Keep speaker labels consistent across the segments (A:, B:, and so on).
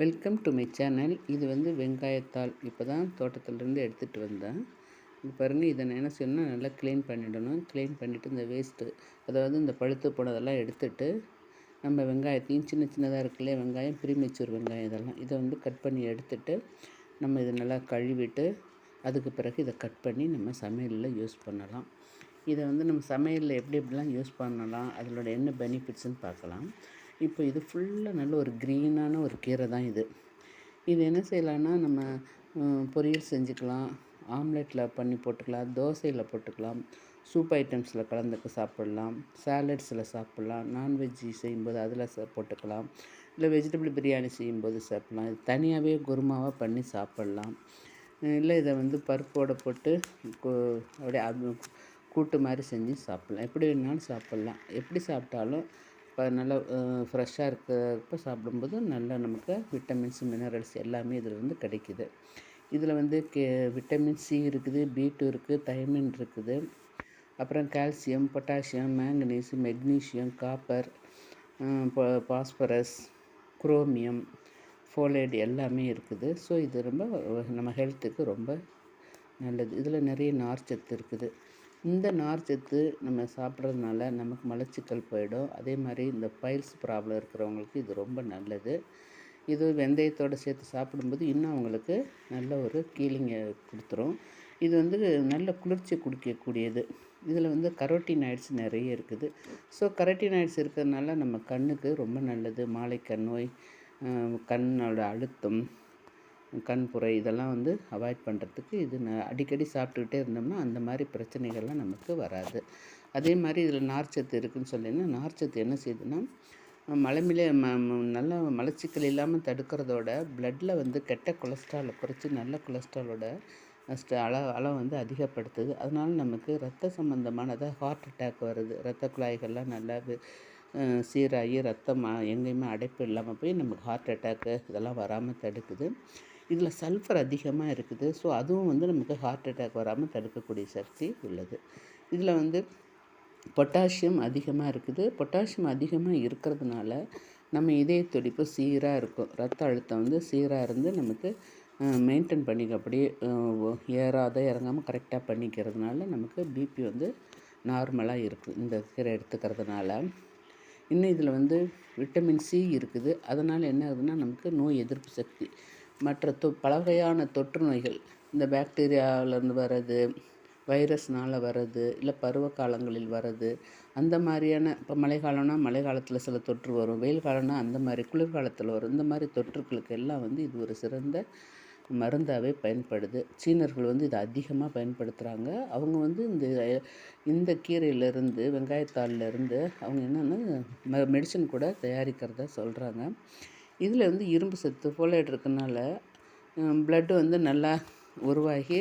A: Welcome to my channel இது வந்து வெங்காயத்தாள். இப்போ தான் தோட்டத்துலேருந்து எடுத்துகிட்டு வந்தேன். இது பாருங்கள் இதை நான் என்ன செய்யணும்னா நல்லா க்ளீன் பண்ணிடணும். க்ளீன் பண்ணிவிட்டு இந்த வேஸ்ட்டு அதாவது இந்த பழுத்து போனதெல்லாம் எடுத்துட்டு நம்ம வெங்காயத்தையும் சின்ன சின்னதாக இருக்குல்ல வெங்காயம் பிரிமெச்சூர் வெங்காயம் இதெல்லாம் இதை வந்து கட் பண்ணி எடுத்துட்டு நம்ம இதை நல்லா கழுவிட்டு அதுக்கு பிறகு இதை கட் பண்ணி நம்ம சமையலில் யூஸ் பண்ணலாம். இதை வந்து நம்ம சமையலில் எப்படி எப்படிலாம் யூஸ் பண்ணலாம் அதனோட என்ன பெனிஃபிட்ஸ்னு பார்க்கலாம். இப்போ இது ஃபுல்லாக நல்ல ஒரு க்ரீனான ஒரு கீரை தான் இது. இது என்ன செய்யலான்னா நம்ம பொரியல் செஞ்சுக்கலாம். ஆம்லெட்டில் பண்ணி போட்டுக்கலாம். தோசையில் போட்டுக்கலாம். சூப் ஐட்டம்ஸில் கலந்துக்க சாப்பிட்லாம். சாலட்ஸில் சாப்பிட்லாம். நான்வெஜ்ஜி செய்யும்போது அதில் ச போட்டுக்கலாம். இல்லை வெஜிடபிள் பிரியாணி செய்யும்போது சாப்பிட்லாம். இது தனியாகவே குருமாவாக பண்ணி சாப்பிட்லாம். இல்லை இதை வந்து பருப்போடு போட்டு அப்படியே கூட்டு மாதிரி செஞ்சு சாப்பிட்லாம். எப்படி வேணாலும் சாப்பிட்லாம். எப்படி சாப்பிட்டாலும் இப்போ நல்லா ஃப்ரெஷ்ஷாக இருக்கிறப்ப சாப்பிடும்போது நல்லா நமக்கு விட்டமின்ஸ் மினரல்ஸ் எல்லாமே இதில் வந்து கிடைக்குது. இதில் வந்து கே விட்டமின் சி இருக்குது பி டூ இருக்குது தைமின் இருக்குது. அப்புறம் calcium potassium manganese magnesium copper phosphorus chromium folate எல்லாமே இருக்குது. ஸோ இது ரொம்ப நம்ம ஹெல்த்துக்கு ரொம்ப நல்லது. இதில் நிறைய நார்ச்சத்து இருக்குது. இந்த நார் சத்து நம்ம சாப்பிட்றதுனால நமக்கு மலச்சிக்கல் போயிடும். அதே மாதிரி இந்த பைல்ஸ் ப்ராப்ளம் இருக்கிறவங்களுக்கு இது ரொம்ப நல்லது. இது வெந்தயத்தோடு சேர்த்து சாப்பிடும்போது இன்னும் அவங்களுக்கு நல்ல ஒரு கீலிங்கை கொடுத்துரும். இது வந்து நல்ல குளிர்ச்சி குடிக்கக்கூடியது. இதில் வந்து கரோட்டினாய்ட்ஸ் நிறைய இருக்குது. ஸோ கரோட்டினாய்ட்ஸ் இருக்கிறதுனால நம்ம கண்ணுக்கு ரொம்ப நல்லது. மாலைக்கண் நோய் கண்ணோட அழுத்தம் கண்புரை இதெல்லாம் வந்து அவாய்ட் பண்ணுறதுக்கு இது ந அடிக்கடி சாப்பிட்டுக்கிட்டே இருந்தோம்னா அந்த மாதிரி பிரச்சனைகள்லாம் நமக்கு வராது. அதே மாதிரி இதில் நார்ச்சத்து இருக்குதுன்னு சொல்லிங்கன்னா நார்ச்சத்து என்ன செய்யுதுன்னா மலமிலே ம நல்ல மலச்சிக்கல் இல்லாமல் தடுக்கிறதோட ப்ளட்டில் வந்து கெட்ட கொலஸ்ட்ராலை குறைச்சி நல்ல கொலஸ்ட்ராலோட அளவு அளவு வந்து அதிகப்படுத்துது. அதனால நமக்கு ரத்த சம்மந்தமானதாக ஹார்ட் அட்டாக் வருது. ரத்த குழாய்கள்லாம் நல்லா சீராகி ரத்தம் எங்கேயுமே அடைப்பு இல்லாமல் போய் நமக்கு ஹார்ட் அட்டாக்கு இதெல்லாம் வராமல் தடுக்குது. இதில் சல்ஃபர் அதிகமாக இருக்குது. ஸோ அதுவும் வந்து நமக்கு ஹார்ட் அட்டாக் வராமல் தடுக்கக்கூடிய சக்தி உள்ளது. இதில் வந்து பொட்டாசியம் அதிகமாக இருக்குது. பொட்டாசியம் அதிகமாக இருக்கிறதுனால நம்ம இதய துடிப்பு சீராக இருக்கும். ரத்த அழுத்தம் வந்து சீராக இருந்து நமக்கு மெயின்டைன் பண்ணிக்க அப்படியே ஏறாத இறங்காமல் கரெக்டாக பண்ணிக்கிறதுனால நமக்கு பிபி வந்து நார்மலாக இருக்குது இந்த கீரை எடுத்துக்கிறதுனால. இன்னும் இதில் வந்து விட்டமின் சி இருக்குது. அதனால் என்ன ஆகுதுன்னா நமக்கு நோய் எதிர்ப்பு சக்தி மற்ற தொ பல வகையான தொற்று நோய்கள் இந்த பாக்டீரியாவிலேருந்து வர்றது வைரஸ்னால் வர்றது இல்லை பருவ காலங்களில் வர்றது அந்த மாதிரியான இப்போ மழை காலம்னா மழை காலத்தில் சில தொற்று வரும் வெயில் காலம்னா அந்த மாதிரி குளிர்காலத்தில் வரும் இந்த மாதிரி தொற்றுக்களுக்கு எல்லாம் வந்து இது ஒரு சிறந்த மருந்தாகவே பயன்படுது. சீனர்கள் வந்து இதை அதிகமாக பயன்படுத்துகிறாங்க அவங்க வந்து இந்த இந்த கீரையிலேருந்து வெங்காயத்தாள்லேருந்து அவங்க என்னென்னா ம மெடிசன் கூட தயாரிக்கிறத சொல்கிறாங்க இதில் வந்து இரும்பு சத்து ஃபோலேட் இருக்கனால ப்ளட்டு வந்து நல்லா உருவாகி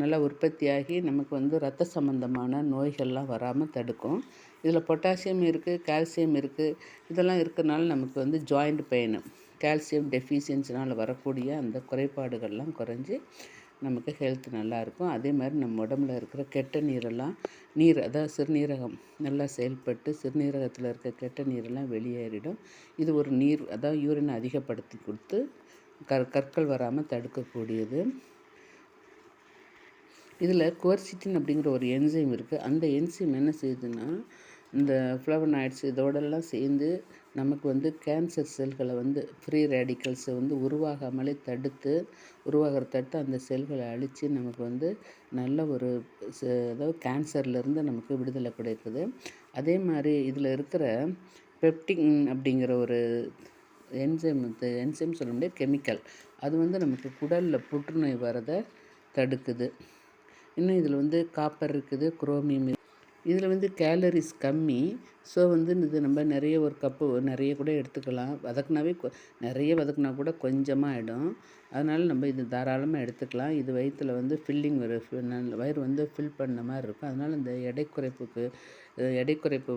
A: நல்லா உற்பத்தியாகி நமக்கு வந்து ரத்த சம்மந்தமான நோய்கள்லாம் வராமல் தடுக்கும். இதில் பொட்டாசியம் இருக்குது கால்சியம் இருக்குது இதெல்லாம் இருக்கிறனால நமக்கு வந்து ஜாயிண்ட் பெயின் கால்சியம் டெஃபிஷியன்சினால் வரக்கூடிய அந்த குறைபாடுகள்லாம் குறைஞ்சி நமக்கு ஹெல்த் நல்லாயிருக்கும் அதே மாதிரி நம்ம உடம்புல இருக்கிற கெட்ட நீரெல்லாம் நீர் அதாவது சிறுநீரகம் நல்லா செயல்பட்டு சிறுநீரகத்தில் இருக்க கெட்ட நீரெல்லாம் வெளியேறிடும். இது ஒரு நீர் அதாவது யூரினை அதிகப்படுத்தி கொடுத்து கற் கற்கள் வராமல் தடுக்கக்கூடியது. இதில் குவர்சிட்டின் அப்படிங்கிற ஒரு என்சைம் இருக்குது அந்த என்சைம் என்ன செய்யுதுன்னா இந்த ஃப்ளவனாய்ட்ஸ் இதோடெல்லாம் சேர்ந்து நமக்கு வந்து கேன்சர் செல்களை வந்து ஃப்ரீ ரேடிக்கல்ஸை வந்து உருவாகாமலே தடுத்து உருவாகிற தடுத்து அந்த செல்களை அழித்து நமக்கு வந்து நல்ல ஒரு அதாவது கேன்சர்லேருந்து நமக்கு விடுதலை கிடைக்குது. அதே மாதிரி இதில் இருக்கிற பெப்டிங் அப்படிங்கிற ஒரு என்சைம் என்சைம் சொல்ல முடியாது கெமிக்கல். அது வந்து நமக்கு குடலில் புற்றுநோய் வரதை தடுக்குது. இன்னும் இதில் வந்து காப்பர் இருக்குது குரோமியம் இதில் வந்து கேலரிஸ் கம்மி. ஸோ வந்து இது நம்ம நிறைய ஒரு கப்பு நிறைய கூட எடுத்துக்கலாம். வதக்குனாவே நிறைய வதக்குனா கூட கொஞ்சமாக ஆகிடும் அதனால் நம்ம இது தாராளமாக எடுத்துக்கலாம். இது வயிற்றில் வந்து ஃபில்லிங் வரும் வயிறு வந்து ஃபில் பண்ண மாதிரி இருக்கும். அதனால் இந்த எடை குறைப்புக்கு எடை குறைப்பு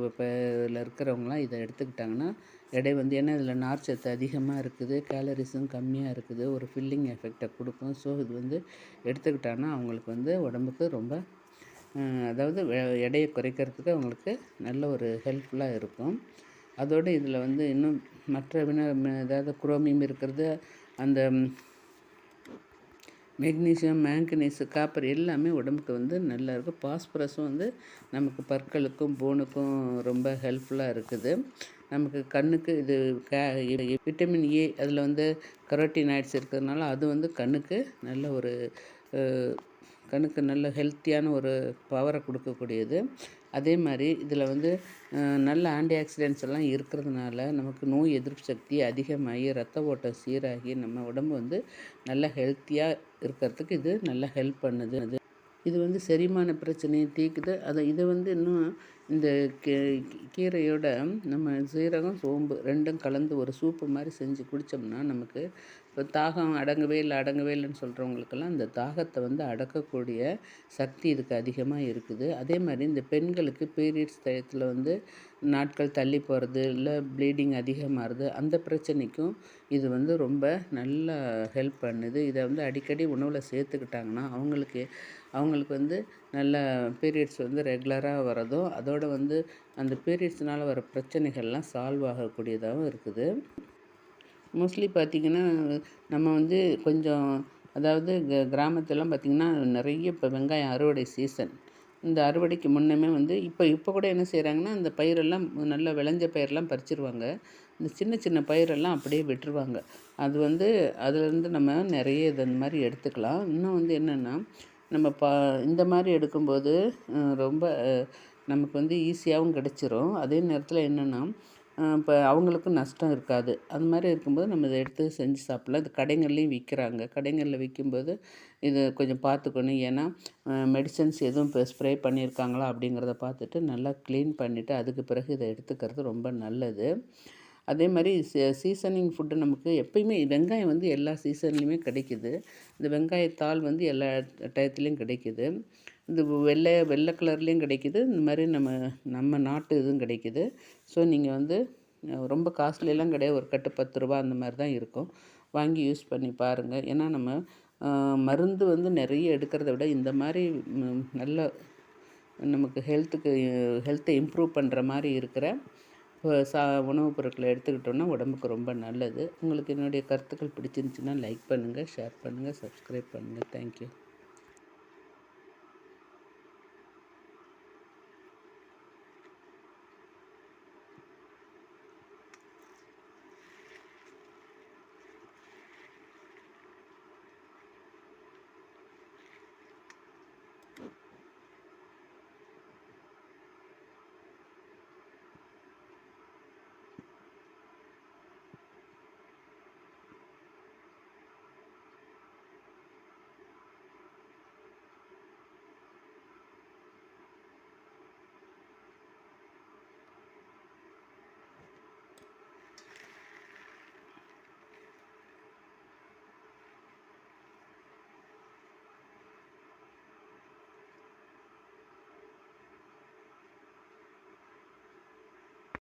A: இதில் இருக்கிறவங்களாம் இதை எடுத்துக்கிட்டாங்கன்னா எடை வந்து ஏன்னா இதில் நார்ச்சத்து அதிகமாக இருக்குது கேலரிஸும் கம்மியாக இருக்குது ஒரு ஃபில்லிங் எஃபெக்டை கொடுக்கும். ஸோ இது வந்து எடுத்துக்கிட்டாங்கன்னா அவங்களுக்கு வந்து உடம்புக்கு ரொம்ப அதாவது எடையை குறைக்கிறதுக்கு அவங்களுக்கு நல்ல ஒரு ஹெல்ப்ஃபுல்லாக இருக்கும். அதோடு இதில் வந்து இன்னும் மற்ற வின அதாவது குரோமியம் இருக்கிறது அந்த மெக்னீஷியம் மேங்கனீஸு காப்பர் எல்லாமே உடம்புக்கு வந்து நல்லா இருக்கும். பாஸ்பரஸும் வந்து நமக்கு பற்களுக்கும் போனுக்கும் ரொம்ப ஹெல்ப்ஃபுல்லாக இருக்குது. நமக்கு கண்ணுக்கு இது கே விட்டமின் ஏ அதில் வந்து கரோட்டினாய்ட்ஸ் இருக்கிறதுனால அது வந்து கண்ணுக்கு நல்ல ஒரு கண்ணுக்கு நல்ல ஹெல்த்தியான ஒரு பவரை கொடுக்கக்கூடியது. அதே மாதிரி இதில் வந்து நல்ல ஆன்டி ஆக்சிடென்ட்ஸ் எல்லாம் இருக்கிறதுனால நமக்கு நோய் எதிர்ப்பு சக்தி அதிகமாகி ரத்த ஓட்டம் சீராகி நம்ம உடம்பு வந்து நல்ல ஹெல்த்தியாக இருக்கிறதுக்கு இது நல்லா ஹெல்ப் பண்ணுது. அது இது வந்து செரிமான பிரச்சனையை தீக்குது. அதை இதை வந்து இன்னும் இந்த கீ கீரையோட நம்ம சீரகம் சோம்பு ரெண்டும் கலந்து ஒரு சூப்பு மாதிரி செஞ்சு குடித்தோம்னா நமக்கு இப்போ தாகம் அடங்கவே இல்லை அடங்கவே இல்லைன்னு சொல்கிறவங்களுக்கெல்லாம் இந்த தாகத்தை வந்து அடக்கக்கூடிய சக்தி இதுக்கு அதிகமாக இருக்குது. அதே மாதிரி இந்த பெண்களுக்கு பீரியட்ஸ் டயத்தில் வந்து நாட்கள் தள்ளி போகிறது இல்லை ப்ளீடிங் அதிகமாகிறது அந்த பிரச்சனைக்கும் இது வந்து ரொம்ப நல்லா ஹெல்ப் பண்ணுது. இதை வந்து அடிக்கடி உணவில் சேர்த்துக்கிட்டாங்கன்னா அவங்களுக்கு அவங்களுக்கு வந்து நல்ல பீரியட்ஸ் வந்து ரெகுலராக வரதும் அதோடு வந்து அந்த பீரியட்ஸ்னால் வர பிரச்சனைகள்லாம் சால்வ் ஆகக்கூடியதாகவும் இருக்குது. மோஸ்ட்லி பார்த்திங்கன்னா நம்ம வந்து கொஞ்சம் அதாவது க கிராமத்துலலாம் பார்த்திங்கன்னா நிறைய இப்போ வெங்காயம் அறுவடை சீசன் இந்த அறுவடைக்கு முன்னமே வந்து இப்போ இப்போ கூட என்ன செய்கிறாங்கன்னா அந்த பயிரெல்லாம் நல்லா விளைஞ்ச பயிரெல்லாம் பறிச்சிருவாங்க. இந்த சின்ன சின்ன பயிரெல்லாம் அப்படியே விட்டுருவாங்க. அது வந்து அதுலேருந்து நம்ம நிறைய இது அந்த மாதிரி எடுத்துக்கலாம். இன்னும் வந்து என்னென்னா நம்ம பா இந்த மாதிரி எடுக்கும்போது ரொம்ப நமக்கு வந்து ஈஸியாகவும் கிடச்சிரும். அதே நேரத்தில் என்னென்னா இப்போ அவங்களுக்கும் நஷ்டம் இருக்காது. அது மாதிரி இருக்கும்போது நம்ம இதை எடுத்து செஞ்சு சாப்பிட்லாம். இது கடைங்கள்லேயும் விற்கிறாங்க கடைங்களில் விற்கும்போது இது கொஞ்சம் பார்த்துக்கணும். ஏன்னா மெடிசன்ஸ் எதுவும் இப்போ ஸ்ப்ரே பண்ணியிருக்காங்களா அப்படிங்கிறத பார்த்துட்டு நல்லா க்ளீன் பண்ணிவிட்டு அதுக்கு பிறகு இதை எடுத்துக்கிறது ரொம்ப நல்லது. அதே மாதிரி சீ சீசனிங் ஃபுட்டு நமக்கு எப்பயுமே வெங்காயம் வந்து எல்லா சீசன்லேயுமே கிடைக்கிது. இந்த வெங்காயத்தாள் வந்து எல்லா டயத்துலேயும் கிடைக்கிது. இந்த வெள்ளை வெள்ளை கலர்லேயும் கிடைக்கிது. இந்த மாதிரி நம்ம நம்ம நாட்டு இதுவும் கிடைக்கிது. ஸோ நீங்கள் வந்து ரொம்ப காஸ்ட்லியெல்லாம் கிடையாது. ஒரு கட்டு பத்து ரூபா அந்த மாதிரி தான் இருக்கும். வாங்கி யூஸ் பண்ணி பாருங்கள் ஏன்னா நம்ம மருந்து வந்து நிறைய எடுக்கிறத விட இந்த மாதிரி நல்ல நமக்கு ஹெல்த்துக்கு ஹெல்த்தை இம்ப்ரூவ் பண்ணுற மாதிரி இருக்கிற சா உணவுப் பொருட்களை எடுத்துக்கிட்டோன்னா உடம்புக்கு ரொம்ப நல்லது. உங்களுக்கு என்னுடைய கருத்துக்கள் பிடிச்சிருந்துச்சின்னா லைக் பண்ணுங்கள் ஷேர் பண்ணுங்கள் சப்ஸ்கிரைப் பண்ணுங்கள் தேங்க்யூ